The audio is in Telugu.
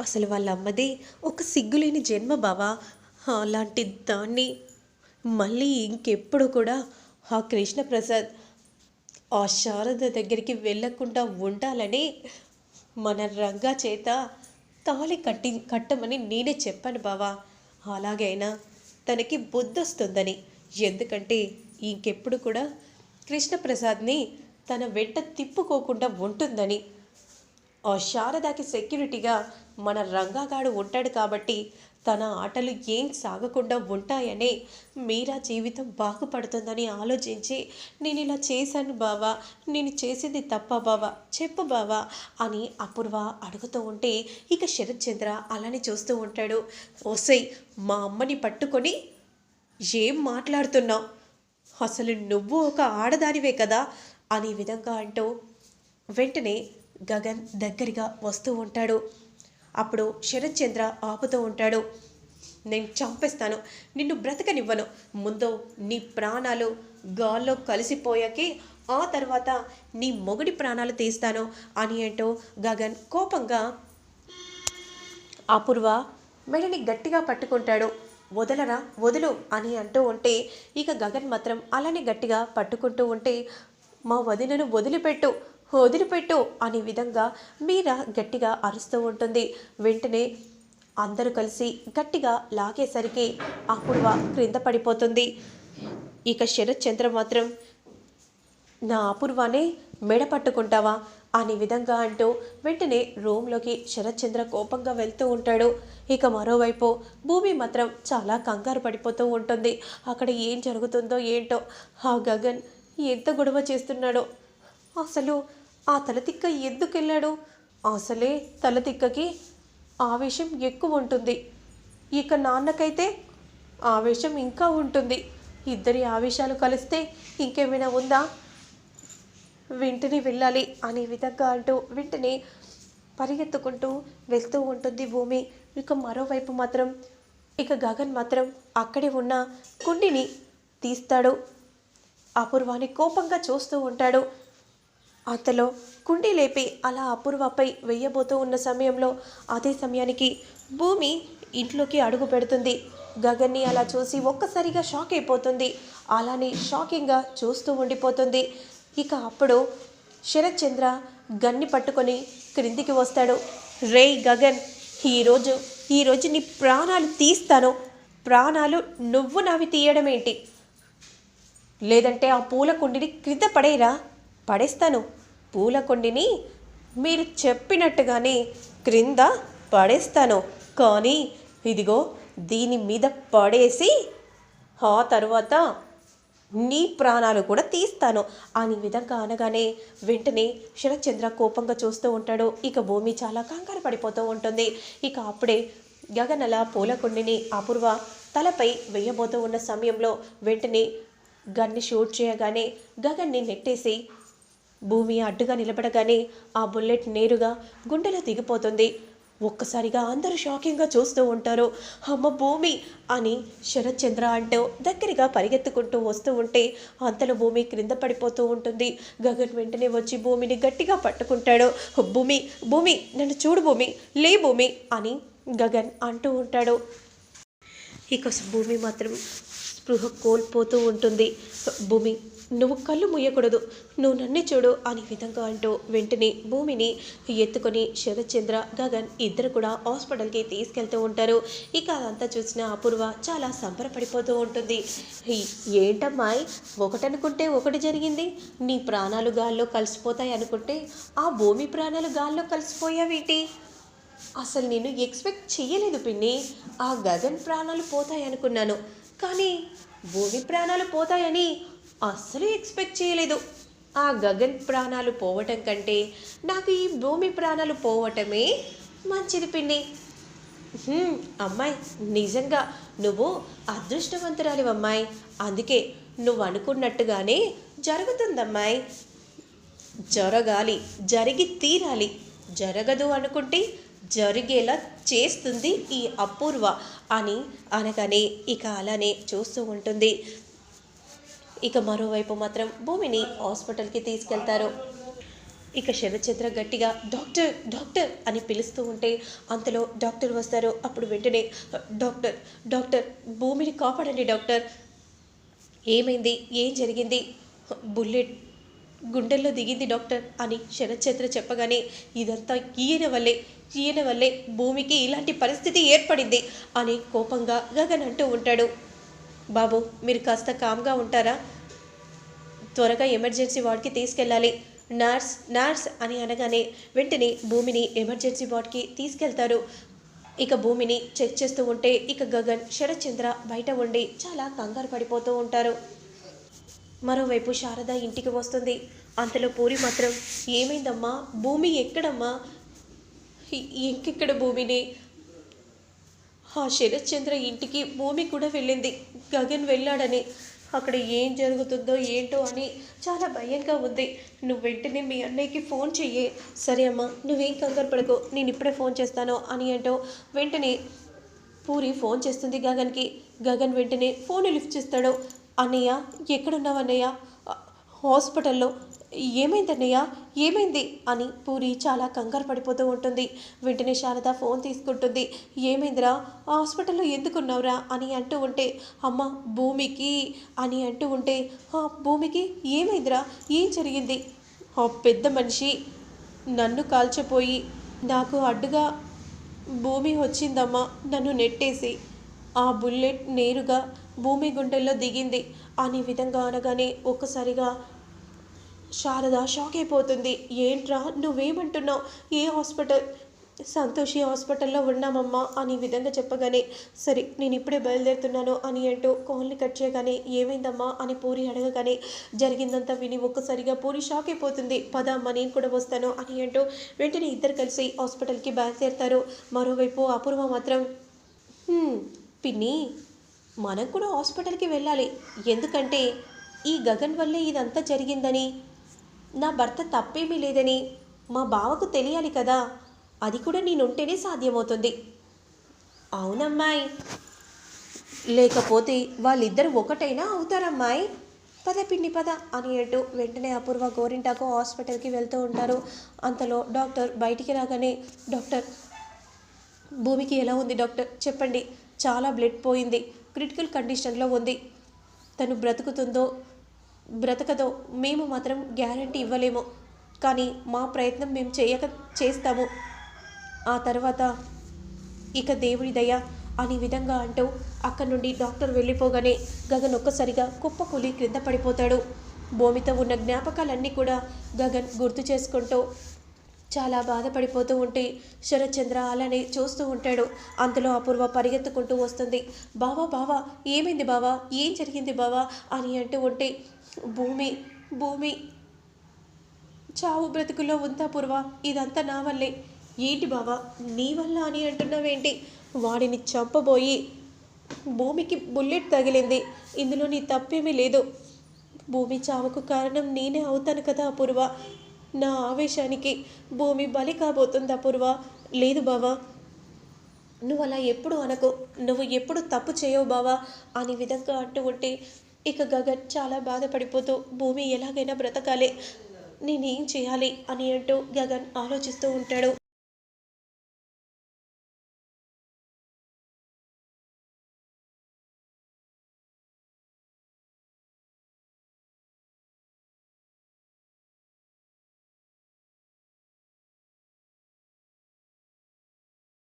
అసలు వాళ్ళ అమ్మది ఒక సిగ్గులేని జన్మ బావా. అలాంటి దాన్ని మళ్ళీ ఇంకెప్పుడు కూడా ఆ కృష్ణప్రసాద్ ఆ శారద దగ్గరికి వెళ్ళకుండా ఉండాలని మన రంగా చేత తాళి కట్టి కట్టమని నేనే చెప్పాను బావా. అలాగైనా తనకి బుద్ధి వస్తుందని ఎందుకంటే ఇంకెప్పుడు కూడా కృష్ణప్రసాద్ని తన వెంట తిప్పుకోకుండా ఉంటుందని. శారదాకి సెక్యూరిటీగా మన రంగాగాడు ఉంటాడు కాబట్టి తన ఆటలు ఏం సాగకుండా ఉంటాయని మీరా జీవితం బాగుపడుతుందని ఆలోచించి నేను ఇలా చేశాను బావా నేను చేసింది తప్ప బావా చెప్పు బావా అని అపూర్వ అడుగుతూ ఉంటే ఇక శరత్ చంద్ర అలానే చూస్తూ ఉంటాడు. ఓసై మా అమ్మని పట్టుకొని ఏం మాట్లాడుతున్నావు? అసలు నువ్వు ఒక ఆడదానివే కదా అనే విధంగా అంటూ వెంటనే గగన్ దగ్గరగా వస్తూ ఉంటాడు. అప్పుడు శరత్ చంద్ర ఆపుతూ ఉంటాడు. నేను చంపేస్తాను. నిన్ను బ్రతకనివ్వను. ముందు నీ ప్రాణాలు గాల్లో కలిసిపోయాకే ఆ తర్వాత నీ మొగుడి ప్రాణాలు తీస్తాను అని అంటూ గగన్ కోపంగా అపూర్వ మెడని గట్టిగా పట్టుకుంటాడు. వదలరా? వదులు అని అంటూ ఉంటే ఇక గగన్ మాత్రం అలానే గట్టిగా పట్టుకుంటూ ఉంటే మా వదినను వదిలిపెట్టు. వదిలిపెట్టు అనే విధంగా మీరా గట్టిగా అరుస్తూ ఉంటుంది. వెంటనే అందరూ కలిసి గట్టిగా లాగేసరికి అపూర్వ క్రింద పడిపోతుంది. ఇక శరత్చంద్ర మాత్రం నా అపూర్వానే మెడ పట్టుకుంటావా? అనే విధంగా అంటూ వెంటనే రూమ్లోకి శరత్చంద్ర కోపంగా వెళ్తూ ఉంటాడు. ఇక మరోవైపు భూమి మాత్రం చాలా కంగారు పడిపోతూ ఉంటుంది. అక్కడ ఏం జరుగుతుందో ఏంటో ఆ గగన్ ఎంత గొడవ చేస్తున్నాడో. అసలు ఆ తలతిక్క ఎందుకెళ్ళాడు? అసలే తలతిక్కకి ఆవేశం ఎక్కువ ఉంటుంది. ఇక నాన్నకైతే ఆవేశం ఇంకా ఉంటుంది. ఇద్దరి ఆవేశాలు కలిస్తే ఇంకేమైనా ఉందా? వెంటనే వెళ్ళాలి అనే విధంగా అంటూ వెంటనే పరిగెత్తుకుంటూ వెళ్తూ ఉంటుంది భూమి. ఇక మరోవైపు మాత్రం ఇక గగన్ మాత్రం అక్కడే ఉన్న కుండిని తీస్తాడు. అపూర్వాన్ని కోపంగా చూస్తూ ఉంటాడు. అంతలో కుండీ లేపి అలా అపూర్వపై వెయ్యబోతూ ఉన్న సమయంలో అదే సమయానికి భూమి ఇంట్లోకి అడుగు పెడుతుంది. గగన్ని అలా చూసి ఒక్కసారిగా షాక్ అయిపోతుంది. అలానే షాకింగ్గా చూస్తూ ఉండిపోతుంది. ఇక అప్పుడు శరత్చంద్ర గన్ని పట్టుకొని క్రిందికి వస్తాడు. రే గగన్ ఈరోజు ఈరోజు నీ ప్రాణాలు తీస్తాను. ప్రాణాలు నువ్వు నావి తీయడం ఏంటి లేదంటే ఆ పూల కుండిని క్రింద పడేరా పడేస్తాను. పూలకొండిని మీరు చెప్పినట్టుగానే క్రింద పడేస్తాను. కానీ ఇదిగో దీని మీద పడేసి ఆ తర్వాత నీ ప్రాణాలు కూడా తీస్తాను. అని విధంగా అనగానే వెంటనే శరత్చంద్ర కోపంగా చూస్తూ ఉంటాడు. ఇక భూమి చాలా కంగారు పడిపోతూ ఉంటుంది. ఇక అప్పుడే గగనల పూలకుండిని అపూర్వ తలపై వేయబోతూ ఉన్న సమయంలో వెంటనే గన్ని షూట్ చేయగానే గగన్ని నెట్టేసి భూమి అడ్డుగా నిలబడగానే ఆ బుల్లెట్ నేరుగా గుండెలో దిగిపోతుంది. ఒక్కసారిగా అందరూ షాకింగ్గా చూస్తూ ఉంటారు. అమ్మ భూమి అని శరత్చంద్ర అంటూ దగ్గరగా పరిగెత్తుకుంటూ వస్తూ ఉంటే అంతలో భూమి క్రింద పడిపోతూ ఉంటుంది. గగన్ వెంటనే వచ్చి భూమిని గట్టిగా పట్టుకుంటాడు. భూమి భూమి నన్ను చూడు భూమి లే భూమి అని గగన్ అంటూ ఉంటాడు. ఇక భూమి మాత్రం స్పృహ కోల్పోతూ ఉంటుంది. భూమి నువ్వు కళ్ళు ముయ్యకూడదు నువ్వు నన్నే చూడు అనే విధంగా అంటూ వెంటనే భూమిని ఎత్తుకొని శరత్చంద్ర గగన్ ఇద్దరు కూడా హాస్పిటల్కి తీసుకెళ్తూ ఉంటారు. ఇక అదంతా చూసిన అపూర్వ చాలా సంబరపడిపోతూ ఉంటుంది. ఏంటమ్మా ఏంటమ్మాయి ఒకటనుకుంటే ఒకటి జరిగింది. నీ ప్రాణాలు గాల్లో కలిసిపోతాయి అనుకుంటే ఆ భూమి ప్రాణాలు గాల్లో కలిసిపోయావేంటి? అసలు నేను ఎక్స్పెక్ట్ చేయలేదు పిన్ని. ఆ గగన్ ప్రాణాలు పోతాయి అనుకున్నాను. కానీ భూమి ప్రాణాలు పోతాయని అస్సలు ఎక్స్పెక్ట్ చేయలేదు. ఆ గగన్ ప్రాణాలు పోవటం కంటే నాకు ఈ భూమి ప్రాణాలు పోవటమే మంచిది పిండి అమ్మాయి నిజంగా నువ్వు అదృష్టవంతురాలి అమ్మాయి. అందుకే నువ్వు అనుకున్నట్టుగానే జరుగుతుందమ్మాయి. జరగాలి జరిగి తీరాలి. జరగదు అనుకుంటే జరిగేలా చేస్తుంది ఈ అపూర్వ అని అనగానే ఇక అలానే చూస్తూ ఉంటుంది. ఇక మరోవైపు మాత్రం భూమిని హాస్పిటల్కి తీసుకెళ్తారు. ఇక శరచంద్ర గట్టిగా డాక్టర్ డాక్టర్ అని పిలుస్తూ ఉంటే అంతలో డాక్టర్ వస్తారు. అప్పుడు వెంటనే డాక్టర్ డాక్టర్ భూమిని కాపాడండి డాక్టర్. ఏమైంది? ఏం జరిగింది? బుల్లెట్ గుండెల్లో దిగింది డాక్టర్ అని శరచంద్ర చెప్పగానే ఇదంతా ఈయన వల్లే ఈయన వల్లే భూమికి ఇలాంటి పరిస్థితి ఏర్పడింది అని కోపంగా గగన్ అంటూ ఉంటాడు. బాబు మీరు కాస్త కామ్గా ఉంటారా? త్వరగా ఎమర్జెన్సీ వార్డ్కి తీసుకెళ్ళాలి. నర్స్ నర్స్ అని అనగానే వెంటనే భూమిని ఎమర్జెన్సీ వార్డ్కి తీసుకెళ్తారు. ఇక భూమిని చెక్ చేస్తూ ఉంటే ఇక గగన్ శరత్చంద్ర బయట ఉండి చాలా కంగారు పడిపోతూ ఉంటారు. మరోవైపు శారద ఇంటికి వస్తుంది. అంతలో పూరి మాత్రం ఏమైందమ్మా? భూమి ఎక్కడమ్మా? ఇంకెక్కడ భూమిని? ఆ శరత్చంద్ర ఇంటికి భూమి కూడా వెళ్ళింది. గగన్ వెళ్ళాడని. అక్కడ ఏం జరుగుతుందో ఏంటో అని చాలా భయంగా ఉంది. నువ్వు వెంటనే మీ అన్నయ్యకి ఫోన్ చెయ్యి. సరే అమ్మా నువ్వేం కంగారు పడకు. నేను ఇప్పుడే ఫోన్ చేస్తాను అని అంటూ వెంటనే పూరి ఫోన్ చేస్తుంది గగన్కి. గగన్ వెంటనే ఫోన్ లిఫ్ట్ చేస్తాడు. అన్నయ్య ఎక్కడున్నావు అన్నయ్య? హాస్పిటల్లో. ఏమైంది అన్నయ్య ఏమైంది? అని పూరి చాలా కంగారు పడిపోతూ ఉంటుంది. వెంటనే శారద ఫోన్ తీసుకుంటుంది. ఏమైందిరా? హాస్పిటల్లో ఎందుకున్నావురా? అని అంటూ ఉంటే అమ్మ భూమికి అని అంటూ ఉంటే "ఆ, భూమికి ఏమైందిరా? ఏం జరిగింది? ఆ పెద్ద మనిషి నన్ను కాల్చిపోయి నాకు అడ్డుగా భూమి వచ్చిందమ్మా నన్ను నెట్టేసి ఆ బుల్లెట్ నేరుగా భూమి గుండెల్లో దిగింది అనే విధంగా అనగానే ఒక్కసారిగా శారద షాక్ అయిపోతుంది. ఏంట్రా? నువ్వేమంటున్నావు? ఏ హాస్పిటల్ సంతోషి హాస్పిటల్లో ఉన్నామమ్మా అని విధంగా చెప్పగానే సరే నేను ఇప్పుడే బయలుదేరుతున్నాను అని అంటూ కాల్ని కట్ చేయగానే ఏమైందమ్మా? అని పూరి అడగగానే జరిగిందంతా విని ఒక్కసారిగా పూరి షాక్ అయిపోతుంది. పద అమ్మ నేను కూడా వస్తాను అని అంటూ వెంటనే ఇద్దరు కలిసి హాస్పిటల్కి బయలుదేరుతారు. మరోవైపు అపూర్వ మాత్రం పిన్ని మనం కూడా హాస్పిటల్కి వెళ్ళాలి. ఎందుకంటే ఈ గగన్ వల్లే ఇదంతా జరిగిందని నా భర్త తప్పేమీ లేదని మా బావకు తెలియాలి కదా. అది కూడా నేనుంటేనే సాధ్యమవుతుంది. అవునమ్మాయి. లేకపోతే వాళ్ళిద్దరు ఒకటైనా అవుతారమ్మాయి. పద పిన్ని పద అని అంటూ వెంటనే అపూర్వ గోరింటాకు హాస్పిటల్కి వెళ్తూ ఉంటారు. అంతలో డాక్టర్ బయటికి రాగానే డాక్టర్ భూమికి ఎలా ఉంది డాక్టర్? చెప్పండి. చాలా బ్లడ్ పోయింది. క్రిటికల్ కండిషన్లో ఉంది. తను బ్రతుకుతుందో బ్రతకదో. మేము మాత్రం గ్యారంటీ ఇవ్వలేము. కానీ మా ప్రయత్నం మేము చేయక చేస్తాము. ఆ తర్వాత ఇక దేవుడి దయ అని విధంగా అంటూ అక్కడి నుండి డాక్టర్ వెళ్ళిపోగానే గగన్ ఒక్కసారిగా కుప్పకూలి క్రింద పడిపోతాడు. భూమితో ఉన్న జ్ఞాపకాలన్నీ కూడా గగన్ గుర్తు చేసుకుంటూ చాలా బాధపడిపోతూ ఉంటే శరత్చంద్ర అలానే చూస్తూ ఉంటాడు. అంతలో అపూర్వ పరిగెత్తుకుంటూ వస్తుంది. బావా బావా ఏమైంది బావా? ఏం జరిగింది బావా? అని అంటూ ఉంటే భూమి భూమి. చావు బ్రతుకులో ఉందా పూర్వ? ఇదంతా నా వల్లే. ఏంటి బావా? నీ వల్ల అని అంటున్నావేంటి? వాడిని చంపబోయి భూమికి బుల్లెట్ తగిలింది. ఇందులో నీ తప్పేమీ లేదు. భూమి చావుకు కారణం నేనే అవుతాను కదా అపూర్వ నా ఆవేశానికి భూమి బలి కాబోతుంది అపూర్వ లేదు బావా. నువ్వు అలా ఎప్పుడు అనకు. నువ్వు ఎప్పుడు తప్పు చేయవు బావా అని విధంగా అంటూ ఉంటే ఇక గగన్ చాలా బాధపడిపోతూ భూమి ఎలాగైనా బ్రతకాలి నేనేం చేయాలి? అని అంటూ గగన్ ఆలోచిస్తూ ఉంటాడు.